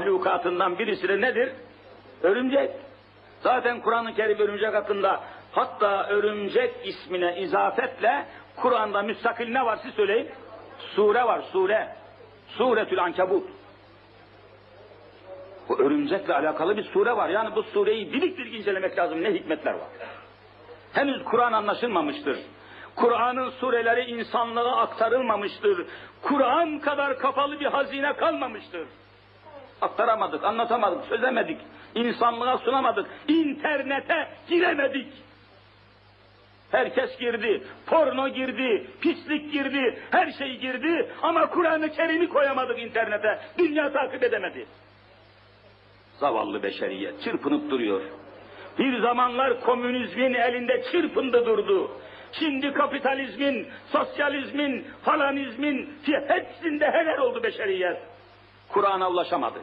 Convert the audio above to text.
mahlukatından birisi de nedir? Örümcek. Zaten Kur'an-ı Kerim örümcek hakkında hatta örümcek ismine izafetle Kur'an'da müstakil ne var siz söyleyin? Sure var sure. Suretül Ankebut. Bu örümcekle alakalı bir sure var. Yani bu sureyi dilik dilik incelemek lazım. Ne hikmetler var. Henüz Kur'an anlaşılmamıştır. Kur'an'ın sureleri insanlığa aktarılmamıştır. Kur'an kadar kapalı bir hazine kalmamıştır. Aktaramadık, anlatamadık, çözemedik. İnsanlığa sunamadık. İnternete giremedik. Herkes girdi, porno girdi, pislik girdi, her şey girdi ama Kur'an-ı Kerim'i koyamadık internete. Dünya takip edemedi. Zavallı beşeriyet çırpınıp duruyor. Bir zamanlar komünizmin elinde çırpındı durdu. Şimdi kapitalizmin, sosyalizmin, falanizmin hepsinde helal oldu beşeriyet. Kur'an'a ulaşamadı.